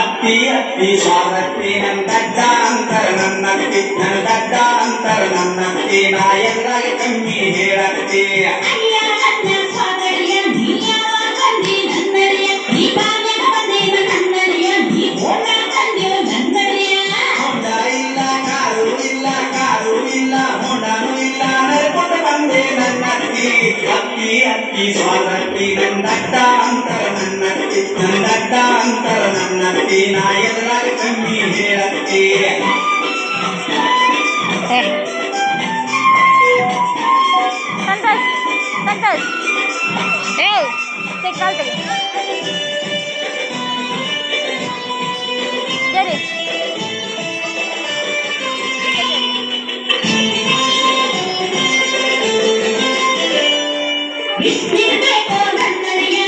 ಅತ್ತಿ ಅತ್ತಿ ಸ್ವಾಗತ್ತಿ ನನ್ನ ದಡ್ಡ ಅಂತರ ನನ್ನತ್ತಿ ನನ್ನ ದಡ್ಡ ಅಂತರ ನನ್ನತ್ತಿ ನಾ ಎಲ್ಲಾಗ ಕಮ್ಮಿ ಹೇಳತ್ತಿ ಅಯ್ಯ ಅಜ್ಜ ಸ್ವಾಗಡಿಯ ನೀ ಯಾವಾಗ ಬಂದಿ ನನ್ನರಿಯ ನೀ ಬಾಲ್ಯದ ಬಂದೇನ ನನ್ನರಿಯ ನೀ ಓಡ ತಂದೆಯೋ ನನ್ನರಿಯ ಹೊಂಡ ಇಲ್ಲ ಕಾರು ಇಲ್ಲ ಕಾರು ಇಲ್ಲ ಹೊಂಡನು ಇಲ್ಲ ನಡ್ಕೊಂಡು ಬಂದೆ ನನ್ನತ್ತಿ ಅತ್ತಿ ಅತ್ತಿ ಸ್ವಾಗತ್ತಿ ನನ್ನ ದಡ್ಡ ಅಂತರ ನನ್ನತ್ತಿ ನನ್ನ ದಡ್ಡ ಅಂತರ ఎదురాగటి నా ఎదురాగటి మీ ఎదురాగటి It's me, my